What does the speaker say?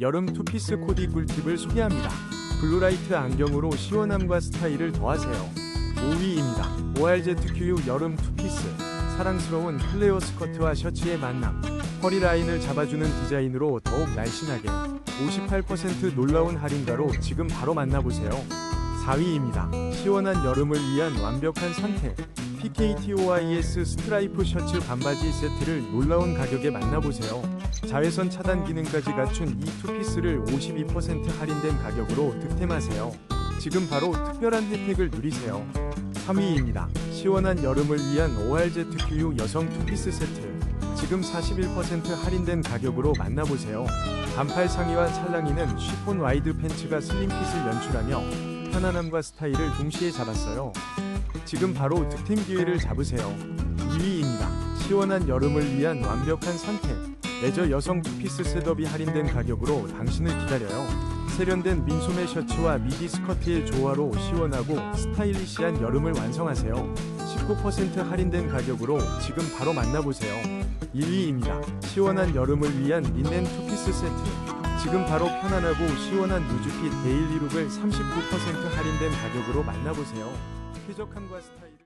여름 투피스 코디 꿀팁을 소개합니다. 블루라이트 안경으로 시원함과 스타일을 더하세요. 5위입니다. ORZQU 여름 투피스 사랑스러운 플레어 스커트와 셔츠의 만남 허리 라인을 잡아주는 디자인으로 더욱 날씬하게 58% 놀라운 할인가로 지금 바로 만나보세요. 4위입니다. 시원한 여름을 위한 완벽한 선택 PKTOIS 스트라이프 셔츠 반바지 세트를 놀라운 가격에 만나보세요. 자외선 차단 기능까지 갖춘 이 투피스를 52% 할인된 가격으로 득템하세요. 지금 바로 특별한 혜택을 누리세요. 3위입니다. 시원한 여름을 위한 ORZQU 여성 투피스 세트. 지금 41% 할인된 가격으로 만나보세요. 반팔 상의와 찰랑이는 쉬폰 와이드 팬츠가 슬림핏을 연출하며 편안함과 스타일을 동시에 잡았어요. 지금 바로 득템 기회를 잡으세요. 2위입니다. 시원한 여름을 위한 완벽한 선택. 레저 여성 투피스 셋업이 할인된 가격으로 당신을 기다려요. 세련된 민소매 셔츠와 미디 스커트의 조화로 시원하고 스타일리시한 여름을 완성하세요. 19% 할인된 가격으로 지금 바로 만나보세요. 1위입니다. 시원한 여름을 위한 린넨 투피스 세트. 지금 바로 편안하고 시원한 누즈핏 데일리룩을 39% 할인된 가격으로 만나보세요. 쾌적함과 스타일